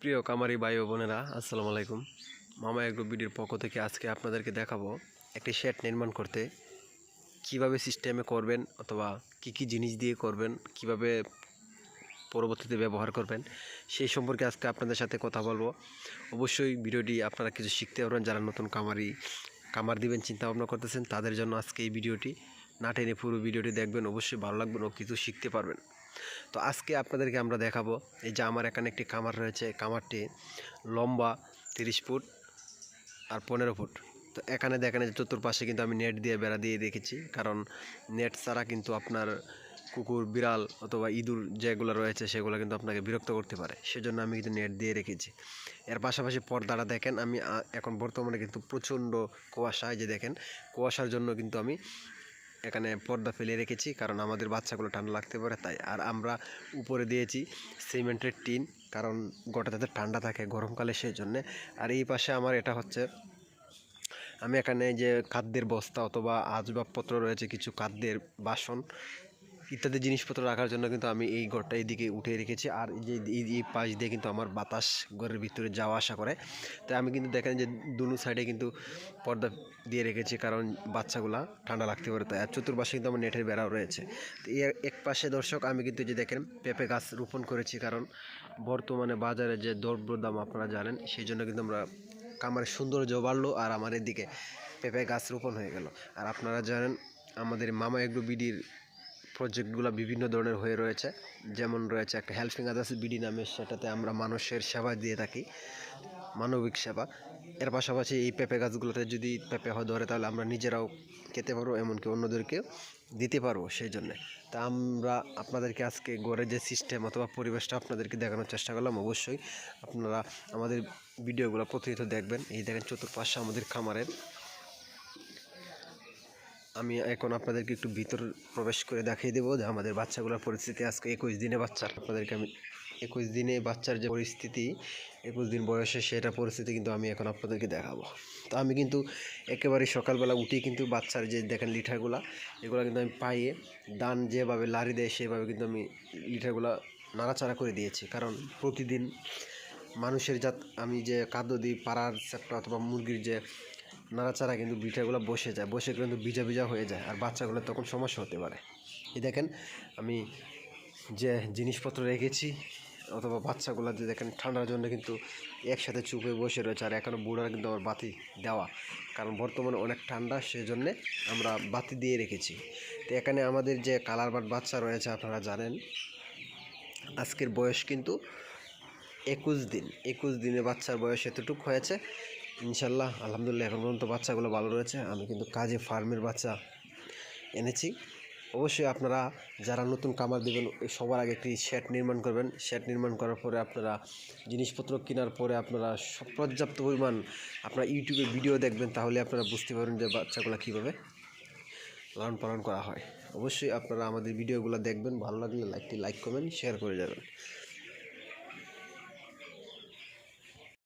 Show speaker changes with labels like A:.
A: প্রিয় কামারি ভাই বোনেরা, আসসালামু আলাইকুম। মামা এগ্রো বিডির পক্ষ থেকে আজকে আপনাদেরকে দেখাবো একটি শেড নির্মাণ করতে। কীভাবে সিস্টেমে করবেন অথবা কি কি জিনিস দিয়ে করবেন, কীভাবে পরবর্তীতে ব্যবহার করবেন, সেই সম্পর্কে আজকে আপনাদের সাথে কথা বলব। অবশ্যই ভিডিওটি আপনারা কিছু শিখতে পারবেন, যারা নতুন কামারি কামার দিবেন চিন্তা ভাবনা করতেছেন, তাদের জন্য আজকে এই ভিডিওটি। না টেনে পুরো ভিডিওটি দেখবেন, অবশ্যই ভালো লাগবে ও কিছু শিখতে পারবেন। তো আজকে আপনাদেরকে আমরা দেখাবো, এই যে আমার এখানে একটি কামার রয়েছে কামারটি লম্বা তিরিশ ফুট আর পনেরো ফুট। তো এখানে দেখেন যে চতুর্পাশে কিন্তু আমি নেট দিয়ে বেড়া দিয়ে রেখেছি, কারণ নেট ছাড়া কিন্তু আপনার কুকুর, বিড়াল অথবা ইঁদুর যেগুলো রয়েছে সেগুলো কিন্তু আপনাকে বিরক্ত করতে পারে, সেজন্য আমি কিন্তু নেট দিয়ে রেখেছি। এর পাশাপাশি পর্দাটা দেখেন, আমি এখন বর্তমানে কিন্তু প্রচণ্ড কুয়াশা, এই যে দেখেন, কুয়াশার জন্য কিন্তু আমি এখানে পর্দা ফেলে রেখেছি, কারণ আমাদের বাচ্চাগুলো ঠান্ডা লাগতে পারে, তাই। আর আমরা উপরে দিয়েছি সিমেন্টের টিন, কারণ গোটা যাতে ঠান্ডা থাকে গরমকালে সেই জন্যে আর এই পাশে আমার এটা হচ্ছে, আমি এখানে যে খাদ্যের বস্তা অথবা আসবাবপত্র রয়েছে, কিছু খাদ্যের বাসন। ইত্যাদি জিনিসপত্র রাখার জন্য কিন্তু আমি এই ঘরটা এইদিকে উঠে রেখেছি। আর যে এই পাশ দিয়ে কিন্তু আমার বাতাস ঘরের ভিতরে যাওয়া আসা করে। তাই আমি কিন্তু দেখেন যে দুনো সাইডে কিন্তু পর্দা দিয়ে রেখেছি কারণ বাচ্চাগুলা ঠান্ডা লাগতে পারে, তাই আর চতুর্পাশে কিন্তু আমার নেটের বেড়াও রয়েছে। তো এর এক পাশে দর্শক, আমি কিন্তু যে দেখেন পেঁপে গাছ রোপণ করেছি কারণ বর্তমানে বাজারে যে দ্রব্য দাম আপনারা জানেন, সেই জন্য কিন্তু আমরা কামারের সৌন্দর্য বাড়লো আর আমার এদিকে পেঁপে গাছ রোপণ হয়ে গেল। আর আপনারা জানেন, আমাদের মামা এগ্রো বিডির প্রজেক্টগুলো বিভিন্ন ধরনের হয়ে রয়েছে। যেমন রয়েছে একটা হেল্পিং আদার্স বিডি নামে, সেটাতে আমরা মানুষের সেবা দিয়ে থাকি, মানবিক সেবা। এর পাশাপাশি এই পেঁপে গাছগুলোতে যদি পেঁপে হয় ধরে, তাহলে আমরা নিজেরাও খেতে পারব, এমনকি অন্যদেরকেও দিতে পারব সেই জন্যে। তা আমরা আপনাদেরকে আজকে গড়ের যে সিস্টেম অথবা পরিবেশটা আপনাদেরকে দেখানোর চেষ্টা করলাম, অবশ্যই আপনারা আমাদের ভিডিওগুলো প্রতিনিয়ত দেখবেন। এই দেখেন চতুর্পাশে আমাদের খামারের আমি এখন আপনাদেরকে একটু ভিতর প্রবেশ করে দেখিয়ে দেবো যে আমাদের বাচ্চাগুলোর পরিস্থিতি আজকে একুশ দিনে বাচ্চার। আপনাদেরকে আমি একুশ দিনে বাচ্চার যে পরিস্থিতি, একুশ দিন বয়সে সেটা পরিস্থিতি কিন্তু আমি এখন আপনাদেরকে দেখাবো। তো আমি কিন্তু একেবারে সকালবেলা উঠি কিন্তু বাচ্চার যে দেখেন লিটারগুলা, এগুলো কিন্তু আমি পাইয়ে দান যেভাবে লারি দেয় সেভাবে কিন্তু আমি লিটারগুলা নাড়াচাড়া করে দিয়েছি। কারণ প্রতিদিন মানুষের জাত, আমি যে খাদ্য দিই পাড়ার সেপ্টা অথবা মুরগির যে নাড়াচাড়া কিন্তু বিটাগুলো বসে যায়, বসে কিন্তু ভিজা ভিজা হয়ে যায়, আর বাচ্চাগুলো তখন সমস্যা হতে পারে। এই দেখেন, আমি যে জিনিসপত্র রেখেছি, অথবা বাচ্চাগুলো যে দেখেন ঠান্ডার জন্য কিন্তু একসাথে চুপে বসে রয়েছে, আর এখনও বুড়ার কিন্তু আমার বাতি দেওয়া। কারণ বর্তমানে অনেক ঠান্ডা সেই জন্যে আমরা বাতি দিয়ে রেখেছি। তো এখানে আমাদের যে কালার বাট বাচ্চা রয়েছে, আপনারা জানেন, আজকের বয়স কিন্তু একুশ দিন, একুশ দিনে বাচ্চার বয়স এতটুকু হয়েছে। ইনশাল্লাহ, আলহামদুলিল্লাহ, এখন পর্যন্ত বাচ্চাগুলো ভালো রয়েছে। আমি কিন্তু কাজে ফার্মের বাচ্চা এনেছি। অবশ্যই আপনারা যারা নতুন কামার দেবেন সবার আগে একটি শেড নির্মাণ করবেন। শেড নির্মাণ করার পরে আপনারা জিনিসপত্র কেনার পরে আপনারা পর্যাপ্ত পরিমাণ আপনারা ইউটিউবে ভিডিও দেখবেন, তাহলে আপনারা বুঝতে পারবেন যে বাচ্চাগুলো কীভাবে লালন পালন করা হয়। অবশ্যই আপনারা আমাদের ভিডিওগুলো দেখবেন, ভালো লাগলে লাইকটি লাইক করবেন শেয়ার করে যাবেন।